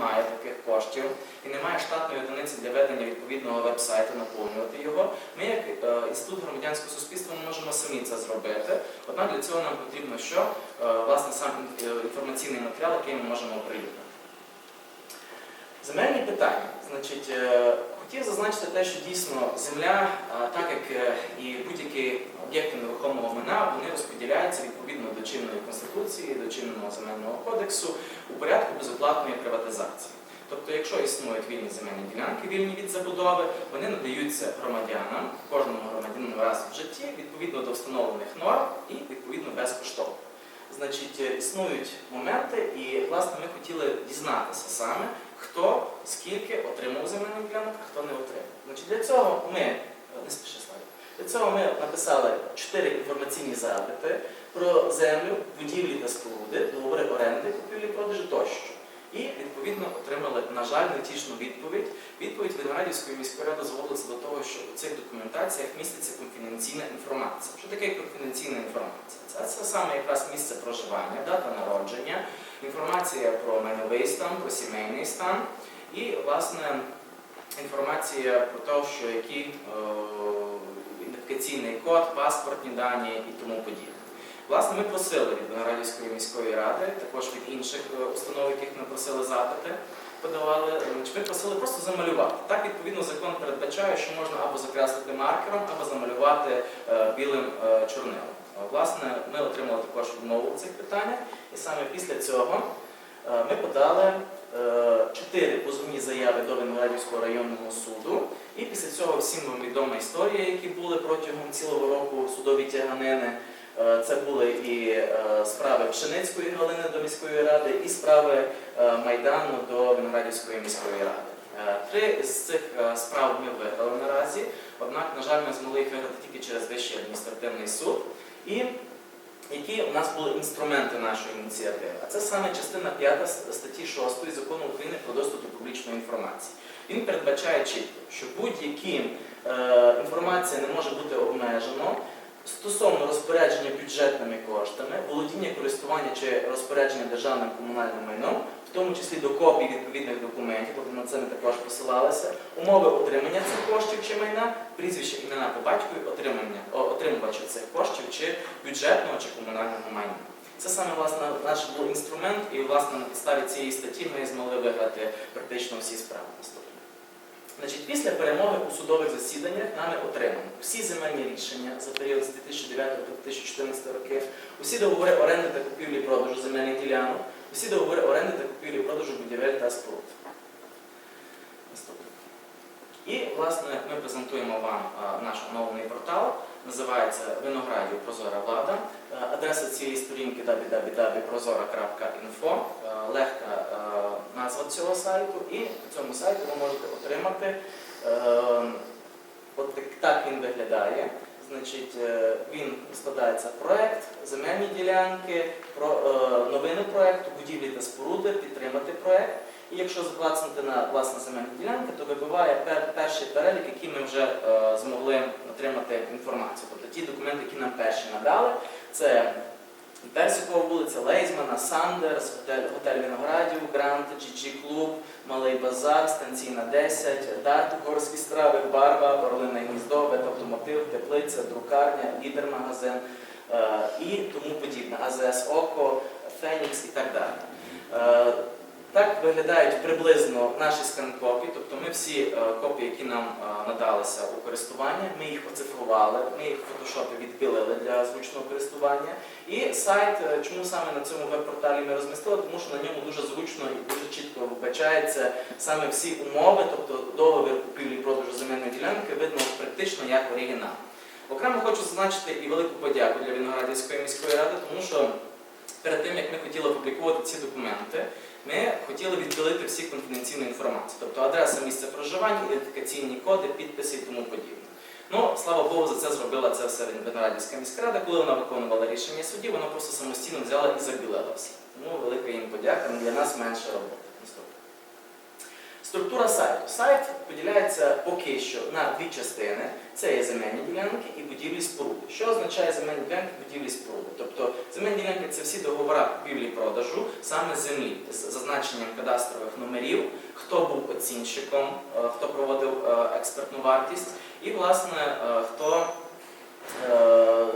немає таких коштів і немає штатної одиниці для ведення відповідного веб-сайту, наповнювати його, ми, як е, інститут громадянського суспільства, не можемо самі це зробити. Однак для цього нам потрібно що? Е, Власне, сам е, інформаційний матеріал, який ми можемо оприлюднити. Земельні питання. Значить, хотів зазначити те, що дійсно земля, так як е, і будь-які об'єкти нерухомого майна, вони розподіляються відповідно до чинної конституції, до чинного земельного кодексу у порядку безоплатної приватизації. Тобто, якщо існують вільні земельні ділянки, вільні від забудови, вони надаються громадянам, кожному громадянину раз в житті, відповідно до встановлених норм і відповідно безкоштовно. Значить, е, існують моменти, і власне ми хотіли дізнатися саме, хто скільки отримав земельних ділянок, а хто не отримав. Значить, для цього ми е, не спіши Славі. Для цього ми написали чотири інформаційні запити про землю, будівлі та споруди, договори оренди, купівлі, продажу тощо. І відповідно отримали, на жаль, невтішну відповідь. Відповідь Виноградівської міської ради зводилася до того, що у цих документаціях міститься конфіденційна інформація. Що таке конфіденційна інформація? Це, це саме якраз місце проживання, дата народження, інформація про майновий стан, про сімейний стан і, власне, інформація про те, що який е, ідентифікаційний код, паспортні дані і тому подібне. Власне, ми просили від Виноградівської міської ради, також від інших е, установ, яких ми просили запити, подавали, е, чи ми просили просто замалювати. Так, відповідно, закон передбачає, що можна або закреслити маркером, або замалювати білим чорнилом. Власне, ми отримали також відмову в цих питаннях, і саме після цього ми подали чотири позовні заяви до Виноградівського районного суду. І після цього всім вам відома історія, які були протягом цілого року судові тяганини. Е, Це були і е, справи Пшеницької Галини до міської ради, і справи е, Майдану до Виноградівської міської ради. Е, Три з цих е, справ ми виграли наразі, однак, на жаль, ми змогли їх виграти тільки через Вищий адміністративний суд. І які у нас були інструменти нашої ініціативи? А це саме частина 5 статті 6 закону України про доступ до публічної інформації. Він передбачає чітко, що будь-які е, інформація не може бути обмежено стосовно розпорядження бюджетними коштами, володіння користування чи розпорядження державним комунальним майном, в тому числі до копій відповідних документів, тобто на це ми також посилалися, умови отримання цих коштів чи майна, прізвище імена по батькові, отримання отримувача цих коштів чи бюджетного чи комунального майна. Це саме власне наш був інструмент, і власне на підставі цієї статті ми змогли виграти практично всі справи. Значить, після перемоги у судових засіданнях нами отримано всі земельні рішення за період з 2009 до 2014 роки, усі договори оренди та купівлі продажу земельних ділянок, усі договори оренди та купівлі продажу будівель та споруд. І, власне, ми презентуємо вам наш оновлений портал. Називається Виноградів Прозора влада. Е, Адреса цієї сторінки www.prozora.info. Е, Легка е, назва цього сайту. І на цьому сайті ви можете отримати. От так- він виглядає. Значить, він складається проект, земельні ділянки, новини проекту, будівлі та споруди, підтримати проект. І якщо заклацнути на власне земельні ділянки, то вибиває пер- перший перелік, який ми вже е, змогли отримати інформацію. Тобто ті документи, які нам перші надали, це Персикова вулиця, Лейзмана, Сандерс, готель, готель Виноградів, Грант, GG Клуб, Малий Базар, станційна 10, Дарт, Горські страви, Барба, Орлине гніздо, Ветавтомотив, Теплиця, Друкарня, Лідер-магазин е, і тому подібне. АЗС Око, Фенікс і так далі. Так виглядають приблизно наші скан-копії, тобто ми всі е, копії, які нам е, надалися у користування, ми їх оцифрували, ми їх в фотошопі відбілили для зручного користування. І сайт, е, чому саме на цьому веб-порталі ми розмістили, тому що на ньому дуже зручно і дуже чітко вбачається саме всі умови, тобто договір купівлі продажу земельної ділянки, видно практично як оригінал. Окремо хочу зазначити і велику подяку для Виноградівської міської ради, тому що перед тим, як ми хотіли опублікувати ці документи, ми хотіли відділити всі конфіденційну інформацію, тобто адреса місця проживання, ідентифікаційні коди, підписи і тому подібне. Ну, слава Богу, за це зробила це все Виноградівська міська рада. Коли вона виконувала рішення судді, вона просто самостійно взяла і забілила все. Тому велика їм подяка, для нас менше роботи. Структура сайту. Сайт поділяється поки що на дві частини. Це є земельні ділянки і будівлі споруди. Що означає земельні ділянки і будівлі споруди? Тобто земельні ділянки це всі договори купівлі-продажу саме землі з зазначенням кадастрових номерів, хто був оцінщиком, е, хто проводив е, експертну вартість, і власне е, хто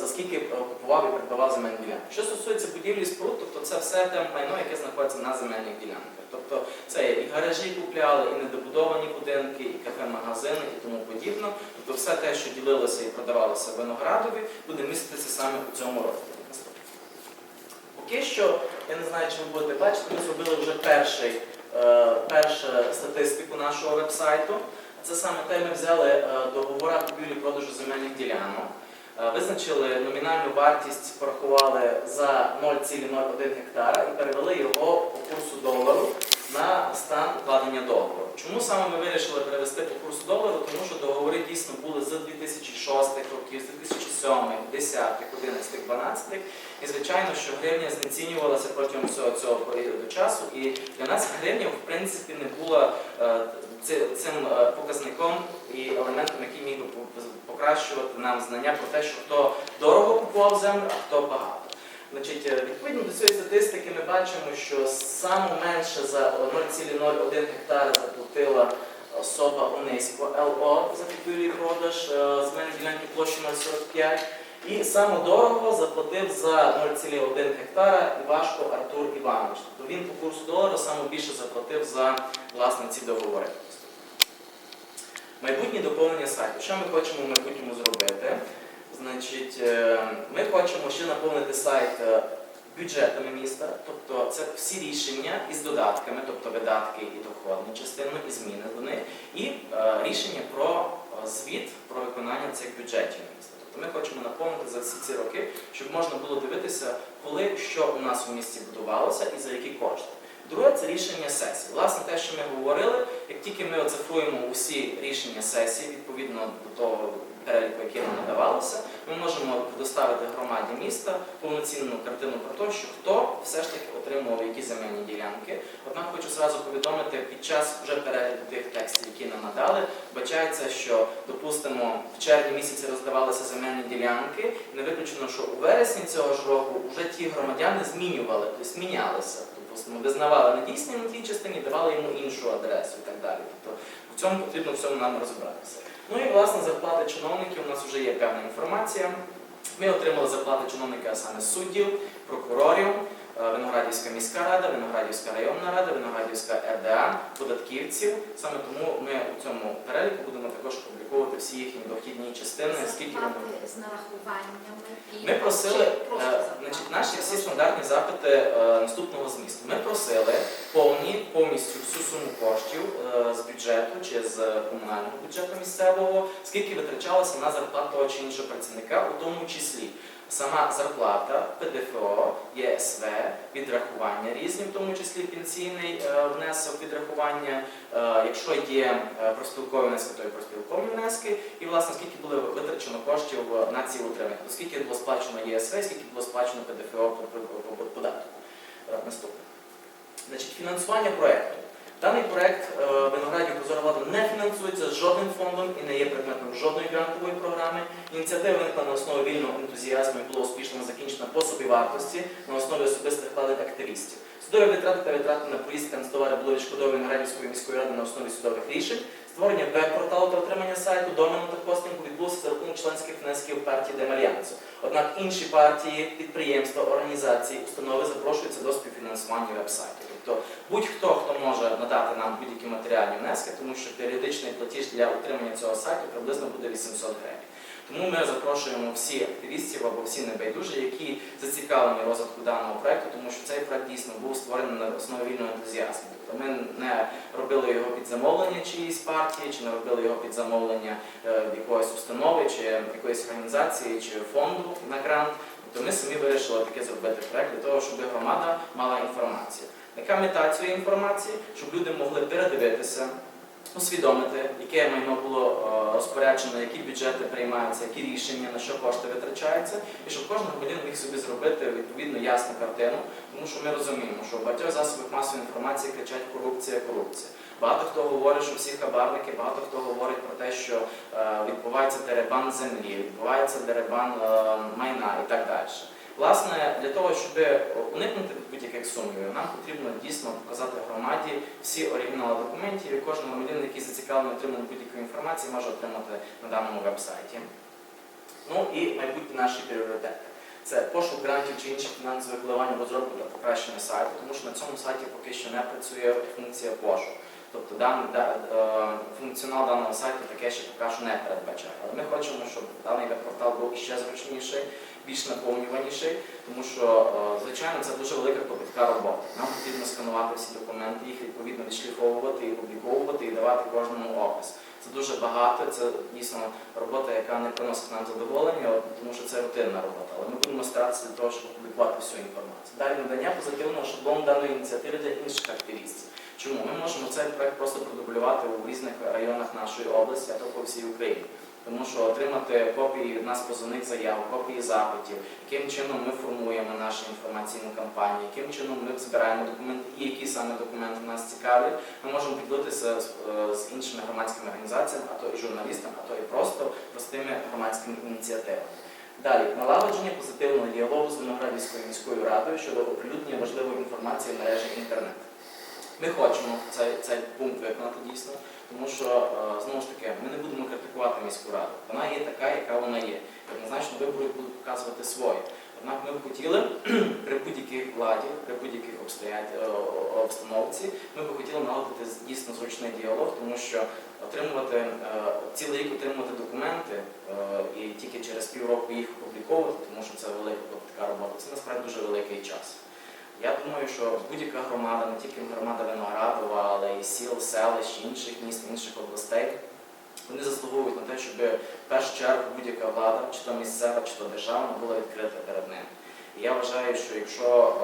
за скільки е, купував і придбавав земельні ділянки. Що стосується будівлі споруд, тобто це все те майно, яке знаходиться на земельних ділянках. Тобто це і гаражі купляли, і недобудовані будинки, і кафе-магазини, і тому подібне. Тобто все те, що ділилося і продавалося виноградові, буде міститися саме у цьому розділі. Поки що, я не знаю, чи ви будете бачити, ми зробили вже перший, е, першу статистику нашого вебсайту. Це саме те, ми взяли е, договори купівлі-продажу земельних ділянок. Е, Визначили номінальну вартість, порахували за 0,01 гектара і перевели його по курсу долару на стан укладення договору. Чому саме ми вирішили перевести по курсу долару? Тому що договори дійсно були з 2006 років, з 2007, 10, 11, 12. І звичайно, що гривня знецінювалася протягом всього цього періоду часу. І для нас гривня, в принципі, не була е, цим е, показником і елементом, який міг би покращувати нам знання про те, що хто дорого купував землю, а хто багато. Значить, е, відповідно до цієї статистики ми бачимо, що саме менше за 0,01 гектара заплатила особа Онисько ЛО за купівлю продаж е, земельної ділянки площі 0,45. І саме дорого заплатив за 0,1 гектара Івашко Артур Іванович. Тобто він по курсу долару саме більше заплатив за власне ці договори. Майбутнє доповнення сайту. Що ми хочемо в майбутньому зробити? Значить, е, ми хочемо ще наповнити сайт е, бюджетами міста, тобто це всі рішення із додатками, тобто видатки і доходні частини, і зміни до них, і е, рішення про звіт про виконання цих бюджетів міста. Тобто ми хочемо наповнити за всі ці роки, щоб можна було дивитися, коли що у нас у місті будувалося і за які кошти. Друге це рішення сесії. Власне, те, що ми говорили, як тільки ми оцифруємо усі рішення сесії відповідно до того переліку, який нам надавалося, ми можемо предоставити громаді міста повноцінну картину про те, що хто все ж таки отримував які земельні ділянки. Однак хочу зразу повідомити, під час вже перегляду тих текстів, які нам надали, вбачається, що, допустимо, в червні місяці роздавалися земельні ділянки, не виключено, що у вересні цього ж року вже ті громадяни змінювали, тобто змінялися. Допустимо, визнавали недійсним на тій частині, давали йому іншу адресу і так далі. Тобто в цьому потрібно в цьому нам розібратися. Ну і власне зарплати чиновників, у нас вже є певна інформація. Ми отримали зарплати чиновника саме суддів, прокурорів, е, Виноградівська міська рада, Виноградівська районна рада, Виноградівська РДА, податківців. Саме тому ми у цьому переліку будемо також опубліковувати всі їхні дохідні частини, скільки вони. З нарахуваннями і Ми просили, чи? Значить, наші всі стандартні запити е, наступного змісту. Ми просили повні, повністю всю суму коштів е, з бюджету чи з комунального бюджету місцевого, скільки витрачалося на зарплату чи іншого працівника, у тому числі сама зарплата, ПДФО, ЄСВ, відрахування різні, в тому числі пенсійний е, внесок, відрахування, е, якщо є е, профспілкові внески, то і профспілкові внески, і власне скільки було витрачено коштів е, на ці утримання, тобто скільки було сплачено ЄСВ, скільки було сплачено ПДФО по- по- по- по податку. Е, Наступне. Значить, фінансування проєкту. Даний проєкт е, Виноградів Прозора влада не фінансується жодним фондом і не є предметом жодної грантової програми. Ініціатива виникла на основі вільного ентузіазму і була успішно закінчена по собівартості на основі особистих вкладень активістів. Судові витрати та витрати на поїзд канцтовари були відшкодовані Виноградівської міської ради на основі судових рішень. Створення веб-порталу та отримання сайту, домену та хостингу відбулося за рахунок членських внесків партії Демальянсу. Однак інші партії, підприємства, організації, установи запрошуються до співфінансування веб-сайту. Тобто будь-хто, хто може надати нам будь-які матеріальні внески, тому що періодичний платіж для утримання цього сайту приблизно буде 800 гривень. Тому ми запрошуємо всі активістів або всі небайдужі, які зацікавлені розвитку даного проекту, тому що цей проект дійсно був створений на основі вільного ентузіазму. Тобто ми не робили його під замовлення чиїсь партії, чи не робили його під замовлення е, якоїсь установи, чи якоїсь організації, чи фонду на грант. Тобто ми самі вирішили таке зробити проект для того, щоб громада мала інформацію. Яка мета цієї інформації? Щоб люди могли передивитися усвідомити, яке майно було е, розпоряджено, які бюджети приймаються, які рішення, на що кошти витрачаються, і щоб кожен громадянин міг собі зробити відповідно ясну картину, тому що ми розуміємо, що в багатьох засобах масової інформації кричать корупція, корупція. Багато хто говорить, що всі хабарники, багато хто говорить про те, що е, відбувається деребан землі, відбувається деребан е, майна і так далі. Власне, для того, щоб уникнути будь-яких сумнівів, нам потрібно дійсно показати громаді всі оригінали документів, і кожен громадянин, який зацікавлений отримати будь-яку інформацію, може отримати на даному веб-сайті. Ну і майбутні наші пріоритети. Це пошук грантів чи інших фінансових вливань розробку та покращення сайту, тому що на цьому сайті поки що не працює функція пошуку. Тобто даний да- е, функціонал даного сайту таке ще поки що не передбачає. Але ми хочемо, щоб даний веб-портал був іще зручніший, більш наповнюваніший, тому що, е, звичайно, це дуже велика копітка роботи. Нам потрібно сканувати всі документи, їх відповідно відшліфовувати, їх опубліковувати і давати кожному опис. Це дуже багато, це дійсно робота, яка не приносить нам задоволення, тому що це рутинна робота. Але ми будемо старатися для того, щоб опублікувати всю інформацію. Далі надання позитивного шаблону даної ініціативи для інших активістів. Чому? Ми можемо цей проект просто продублювати у різних районах нашої області, а то по всій Україні. Тому що отримати копії від нас позовних заяв, копії запитів, яким чином ми формуємо нашу інформаційну кампанію, яким чином ми збираємо документи і які саме документи нас цікавлять, ми можемо поділитися з, е, з іншими громадськими організаціями, а то і журналістами, а то і просто простими громадськими ініціативами. Далі налагодження позитивного діалогу з Виноградівською міською радою щодо оприлюднення важливої інформації в мережі інтернет. Ми хочемо цей, цей пункт виконати дійсно, тому що е, знову ж таки ми не будемо критикувати міську раду. Вона є така, яка вона є. Однозначно вибори будуть показувати своє. Однак ми б хотіли при будь-якій владі, при будь-яких е, обстановці, ми б хотіли налагодити дійсно зручний діалог, тому що отримувати е, цілий рік отримувати документи і тільки через півроку їх опубліковувати, тому що це велика така робота. Це насправді дуже великий час. Я думаю, що будь-яка громада, не тільки громада Виноградова, але і сіл, селищ, інших міст, інших областей, вони заслуговують на те, щоб в першу чергу будь-яка влада, чи то місцева, чи то державна, була відкрита перед ними. І я вважаю, що якщо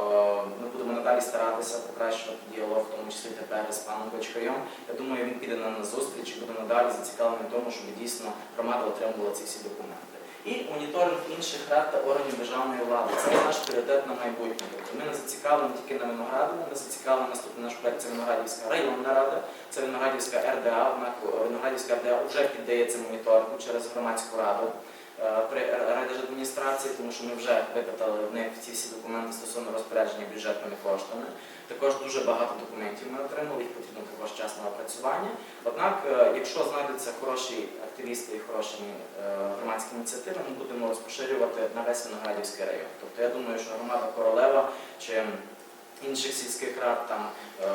е, ми будемо надалі старатися покращувати діалог, в тому числі тепер з паном Бочкарем, я думаю, він піде на зустріч і буде надалі зацікавлений в тому, щоб дійсно громада отримувала ці всі документи. І моніторинг інших рад та органів державної влади. Це наш пріоритет на майбутнє. Тобто ми не зацікавлені тільки на Виноградові, ми зацікавлені наступний наш проект це Виноградівська районна рада, це Виноградівська РДА. Однак Виноградівська РДА вже піддається моніторингу через громадську раду при райдержадміністрації, тому що ми вже випитали в них ці всі документи стосовно розпорядження бюджетними коштами. Також дуже багато документів ми отримали, їх потрібно також час опрацювання. Однак, е, якщо знайдуться хороші активісти і хороші е, громадські ініціативи, ми будемо розпоширювати на весь Виноградівський район. Тобто я думаю, що громада Королева чи інших сільських рад, там е,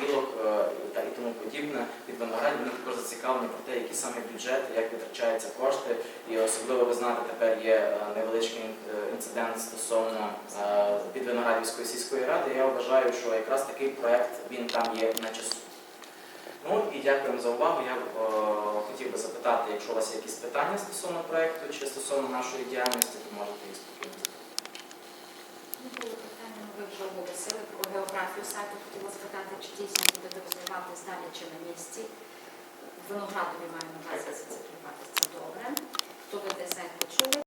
білок е, та і тому подібне від Виноградів, вони також зацікавлені про те, які саме бюджети, як витрачаються кошти. І особливо ви знаєте, тепер є е, невеличкий інцидент стосовно е, від Виноградівської сільської ради. Я вважаю, що якраз такий проект він там є на часу. Ну і дякуємо за увагу. Я е, хотів би запитати, якщо у вас є якісь питання стосовно проекту чи стосовно нашої діяльності, то можете їх спокійно. Ви оголосили про географію сайту. Хотіла спитати, чи дійсно будете розвиватися далі чи на місці. Виноградові маю на увазі зациклюватися. Це добре. Хто веде сайт почули?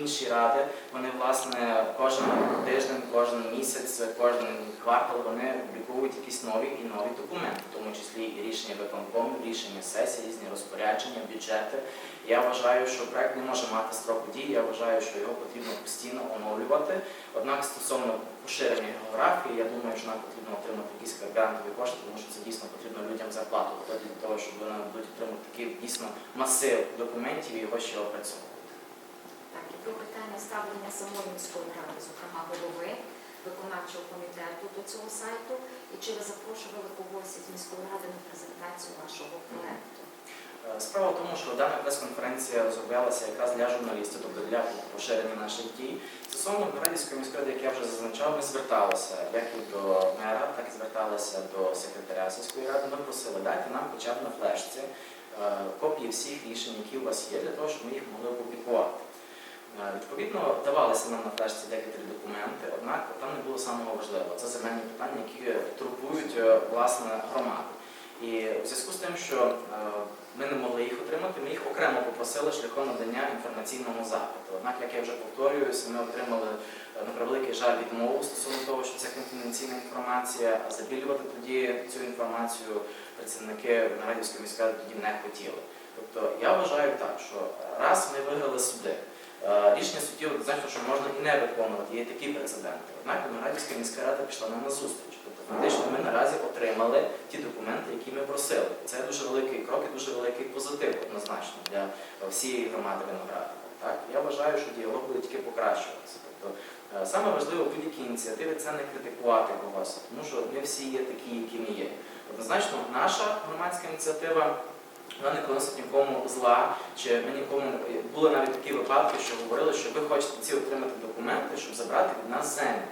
Інші ради. Вони власне кожен тиждень, кожен місяць, кожен квартал вони публікують якісь нові і нові документи, в тому числі і рішення виконкому, рішення сесії, різні розпорядження, бюджети. Я вважаю, що проект не може мати строку дії. Я вважаю, що його потрібно постійно оновлювати. Однак стосовно поширення географії, я думаю, що нам потрібно отримати якісь грантові кошти, тому що це дійсно потрібно людям зарплату для того, щоб вони будуть отримати такий дійсно масив документів і його ще опрацьовувати. Про питання ставлення самої міської ради, зокрема голови виконавчого комітету до цього сайту. І чи ви запрошували когось із міської ради на презентацію вашого проекту? Е, Справа в тому, що дана прес-конференція розроблялася якраз для журналістів, тобто для поширення наших дій. Стосовно Радівської міськради, як я вже зазначав, ми зверталися як і до мера, так і зверталися до секретаря сільської ради. Ми просили, дайте нам хоча б на флешці е, копії всіх рішень, які у вас є, для того, щоб ми їх могли опублікувати. Е, Відповідно, давалися нам на флешці декілька документи, однак там не було самого важливого. Це земельні питання, які турбують е, власне громаду. І у зв'язку з тим, що е, ми не могли їх отримати, ми їх окремо попросили шляхом надання інформаційного запиту. Однак, як я вже повторююся, ми отримали на превеликий жаль відмову стосовно того, що це конфіденційна інформація, а забілювати тоді цю інформацію працівники Виноградівської міської ради тоді не хотіли. Тобто я вважаю так, що раз ми виграли суди, рішення суддів значно, що можна і не виконувати, є такі прецеденти. Однак Виноградівська міська рада пішла нам на зустріч. Тобто фактично ми наразі отримали ті документи, які ми просили. Це дуже великий крок і дуже великий позитив однозначно для е, всієї громади Виноградова. Так? Я вважаю, що діалог буде тільки покращуватися. Тобто, е, саме важливо будь-якій ініціативі це не критикувати когось, тому що ми всі є такі, які ми є. Однозначно, наша громадська ініціатива вона не приносить нікому зла, чи ми нікому були навіть такі випадки, що говорили, що ви хочете ці отримати документи, щоб забрати від нас землю.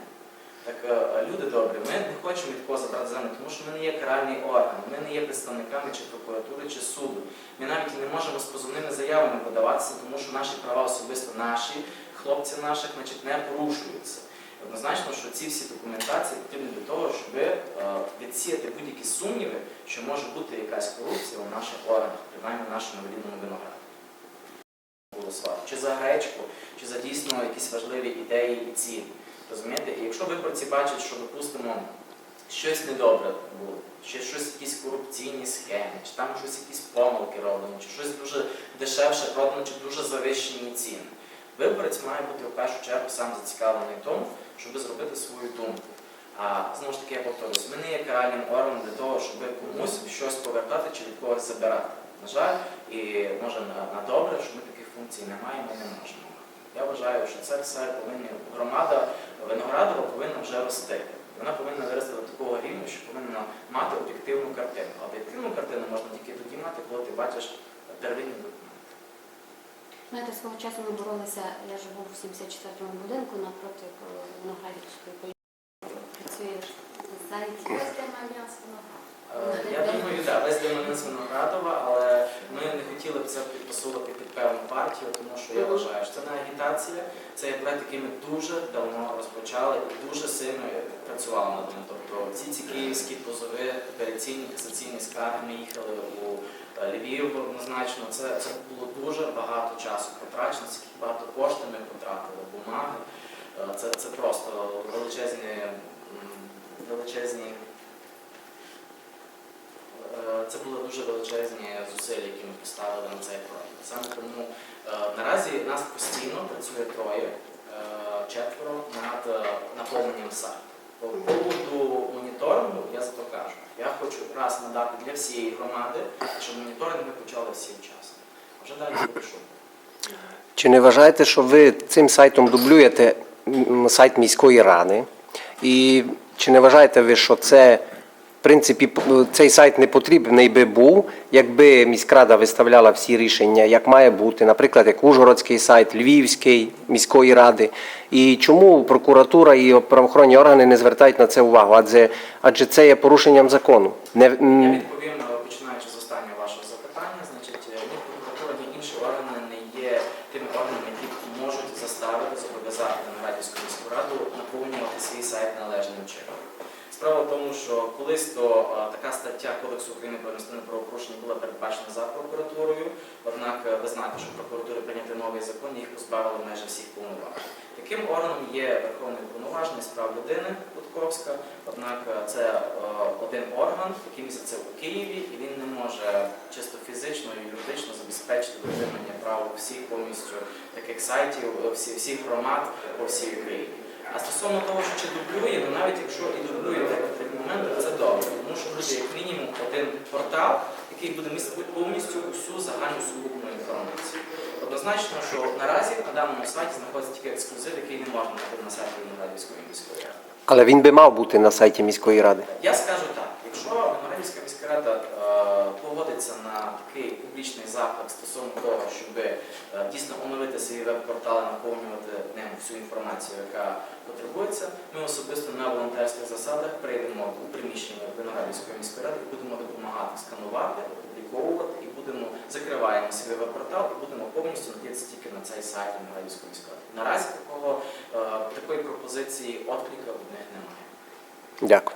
Так, е, люди добрі, ми не хочемо від кого забрати землю, тому що ми не є каральний орган, ми не є представниками чи прокуратури, чи суду. Ми навіть не можемо з позовними заявами подаватися, тому що наші права особисто наші, хлопці наших, значить, не порушуються. Однозначно, що ці всі документації потрібні для того, щоб е, відсіяти будь-які сумніви, що може бути якась корупція у наших органах, принаймні в нашому рідному винограді. Чи за гречку, чи за дійсно якісь важливі ідеї і цілі. Розумієте? І якщо виборці бачать, що, допустимо, щось недобре було, чи щось якісь корупційні схеми, чи там щось якісь помилки роблені, чи щось дуже дешевше продано, чи дуже завищені ціни. Виборець має бути в першу чергу сам зацікавлений тому, щоб зробити свою думку. А знову ж таки, я повторюсь, ми не є каральним органом для того, щоб комусь щось повертати чи від когось забирати. На жаль, і може на, на добре, що ми таких функцій не маємо і не можемо. Я вважаю, що це все повинні громада Виноградова повинна вже рости. Вона повинна вирости до такого рівня, що повинна мати об'єктивну картину. Об'єктивну картину можна тільки тоді мати, коли ти бачиш. Знаєте, свого часу ми боролися, я живу в 74-му будинку напроти Виноградівської поліції. Працюєш Виноград. Е, Я думаю, так, весь Демонис Виноградова, але ми не хотіли б це підписувати під певну партію, тому що я вважаю, що це не агітація, це є проект, який ми дуже давно розпочали і дуже сильно працювали над ним. Тобто ці ці київські позови, апеляційні, касаційні скарги, ми їхали у Львів однозначно. Це, це було дуже багато часу потрачено, скільки багато коштів ми потратили, бумаги. Е, Це, це просто величезні, величезні Е, це були дуже величезні зусилля, які ми поставили на цей проект. Саме тому е, наразі нас постійно працює троє, е, четверо над е, наповненням сайту. По поводу моніторингу я зато кажу. Я хочу раз надати для всієї громади, щоб моніторинг ми почали всі вчасно. Вже далі буде. Чи не вважаєте, що ви цим сайтом дублюєте сайт міської ради? І чи не вважаєте ви, що це, в принципі, п- цей сайт не потрібний би був, якби міськрада виставляла всі рішення, як має бути, наприклад, як Ужгородський сайт, Львівський міської ради? І чому прокуратура і правоохоронні органи не звертають на це увагу? Адже, адже це є порушенням закону. Не, Я м, відповім, е, починаючи з останнього вашого запитання. Значить, е, ні прокуратура, ні інші органи не є тими органами, які можуть заставити зобов'язати Виноградівську міську раду наповнювати свій сайт належним чином. Справа в тому, що колись то е, така стаття Кодексу України про адміністративне правопорушення була передбачена за прокуратурою. Однак е, ви знаєте, що прокуратури прийняти новий закон, їх позбавили майже всіх повноважень. Таким органом є Верховний повноважений з прав людини Путковська. Однак е, це один орган, який місяця у Києві, і він не може чисто фізично і юридично забезпечити дотримання прав всіх повністю таких сайтів, всіх громад по всій Україні. А стосовно того, що чи дублює, ну навіть якщо і дублює в це добре, тому що буде як мінімум один портал, який буде містити повністю усю загальну сукупну інформацію. Однозначно, що наразі на даному сайті знаходиться тільки ексклюзив, який не можна знайти на сайті Виноградівської міської ради. але він би мав бути на сайті міської ради. Я скажу так, якщо Виноградівська міська рада погодиться на такий публічний заклик стосовно того, щоб е, дійсно оновити свій веб-портал і наповнювати ним всю інформацію, яка потребується, ми особисто на волонтерських засадах прийдемо у приміщення Виноградівської міської ради і будемо допомагати сканувати, опубліковувати і будемо закриваємо свій веб-портал і будемо повністю надіятися тільки на цей сайт Виноградівської міської ради. Наразі такого е, такої пропозиції відклика від них немає. Дякую.